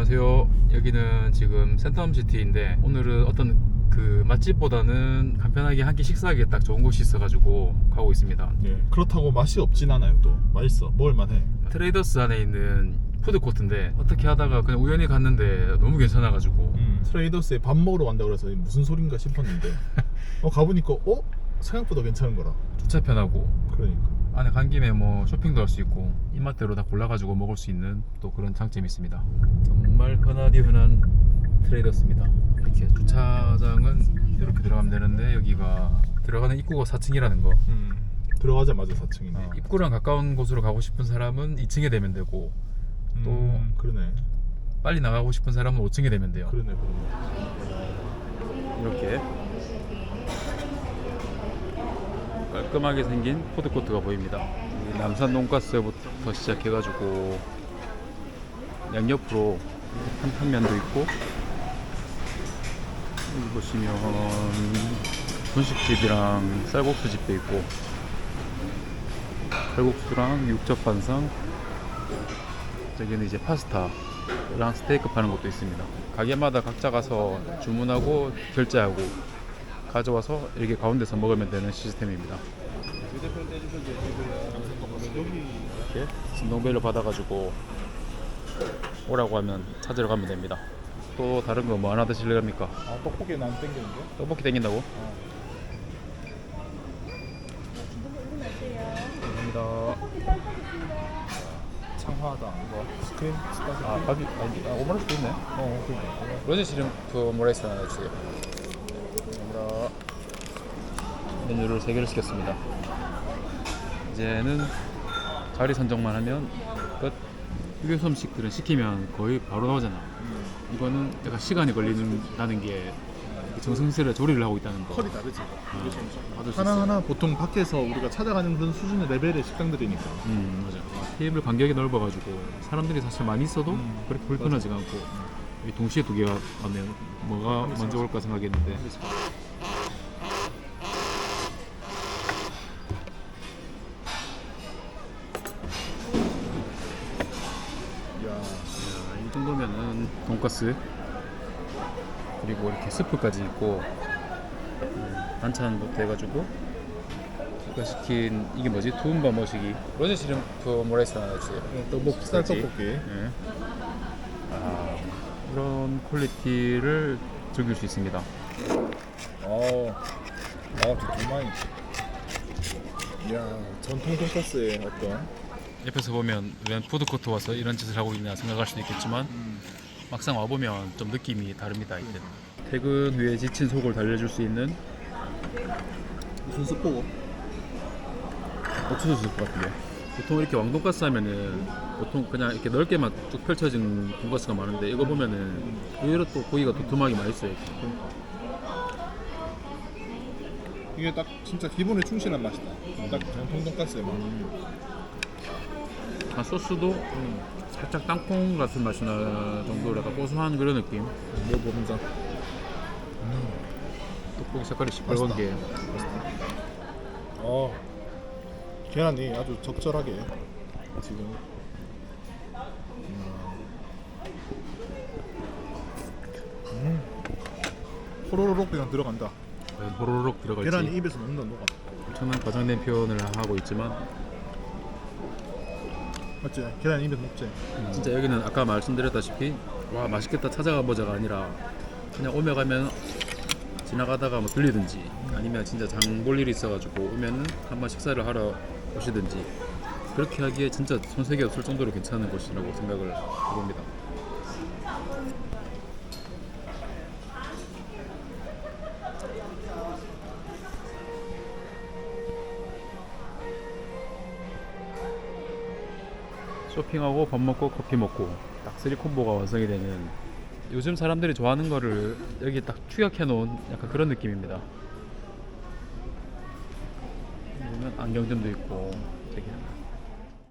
안녕하세요. 여기는 지금 센텀시티인데 오늘은 어떤 그 맛집보다는 간편하게 한 끼 식사하기 딱 좋은 곳이 있어가지고 가고 있습니다. 예, 그렇다고 맛이 없진 않아요. 또 맛있어. 먹을만해. 트레이더스 안에 있는 푸드 코트인데 어떻게 하다가 그냥 우연히 갔는데 너무 괜찮아가지고 음, 트레이더스에 밥 먹으러 간다 그래서 무슨 소린가 싶었는데 어 가보니까 어 생각보다 괜찮은 거라. 주차 편하고 그러니까. 안에 간 김에 뭐 쇼핑도 할 수 있고 입맛대로 다 골라가지고 먹을 수 있는 또 그런 장점이 있습니다. 정말 흔하디 흔한 트레이더스입니다. 이렇게 주차장은 이렇게 들어가면 되는데 여기가 들어가는 입구가 4층이라는 거. 음, 들어가자마자 4층이네. 어, 입구랑 가까운 곳으로 가고 싶은 사람은 2층에 되면 되고 또- 음, 그러네. 빨리 나가고 싶은 사람은 5층에 되면 돼요. 그러네. 그러네. 이렇게 깔끔하게 생긴 푸드코트가 보입니다. 이 남산 돈가스부터 시작해가지고 양옆으로 한탕면도 있고 여기 보시면 분식집이랑 쌀국수집도 있고 칼국수랑 육젓반상 저기는 이제 파스타랑 스테이크 파는 곳도 있습니다. 가게마다 각자 가서 주문하고 결제하고 가져와서 이렇게 가운데서 먹으면 되는 시스템입니다. 이렇게 진동벨을 받아가지고 오라고 하면 찾으러 가면 됩니다. 또 다른 거 뭐 하나 드실랍니까? 아 떡볶이 난 땡기는데? 떡볶이 땡긴다고? 감사합니다. 창화하다. 뭐 스크린 스파게티. 아, 밥이 아니, 아, 오므라이스도 있네. 어, 그러니까. 로제 시름프 오므라이스 하나 주세요. 메뉴를 3개를 시켰습니다. 이제는 자리 선정만 하면 끝. 휴게소 음식들은 시키면 거의 바로 나오잖아. 이거는 약간 시간이 걸리는다는 게 정성스레 조리를 하고 있다는 거. 컬이 다르지. 받을 수 있어요. 하나하나 보통 밖에서 우리가 찾아가는 그런 수준의 레벨의 식당들이니까. 음 맞아. 테이블 간격이 넓어가지고 사람들이 사실 많이 있어도 음, 그렇게 불편하지가 않고 여기 동시에 두 개가 하면 뭐가 먼저 올까 생각했는데 정도면은 돈가스 그리고 이렇게 스프까지 있고 음, 반찬부터 해가지고 아까 시킨 이게 뭐지 투움바 머시기 로제 시름프 오므라이스 하나 주세요. 떡볶이 쌀? 떡볶이. 네. 아, 이런 퀄리티를 즐길 수 있습니다. 어, 아, 정말. 야, 전통 돈가스의 어떤 옆에서 보면 왜 푸드코트 와서 이런 짓을 하고 있나 생각할 수도 있겠지만 막상 와보면 좀 느낌이 다릅니다. 이때 퇴근 후에 지친 속을 달래줄 수 있는 무슨 스포고? 옥수수 스프 같은데 보통 이렇게 왕돈가스 하면은 보통 그냥 이렇게 넓게만 쭉 펼쳐진 돈가스가 많은데 이거 보면은 의외로 또 고기가 두툼하게 맛있어요. 이렇게. 이게 딱 진짜 기본에 충실한 맛이다. 딱 전통 돈가스의 맛. 아, 소스도 살짝 땅콩 같은 맛이 나 정도로 약간 고소한 그런 느낌. 먹어보자. 떡볶이 색깔이 시뻘건 맛있다. 게 어, 계란이 아주 적절하게 지금. 음. 호로록 그냥 들어간다. 호로록 들어갈지 계란이 입에서 녹는다 녹아. 엄청난 과장된 표현을 하고 있지만 맞지? 계란 입에서 녹지. 진짜 여기는 아까 말씀드렸다시피 와 맛있겠다 찾아가 보자가 아니라 그냥 오며 가면 지나가다가 뭐 들리든지 아니면 진짜 장 볼 일이 있어가지고 오면은 한번 식사를 하러 오시든지 그렇게 하기에 진짜 손색이 없을 정도로 괜찮은 곳이라고 생각을 해봅니다. 쇼핑하고 밥 먹고 커피 먹고 딱 쓰리 콤보가 완성이 되는 요즘 사람들이 좋아하는 거를 여기 딱 추격해 놓은 약간 그런 느낌입니다. 보면 안경점도 있고 되게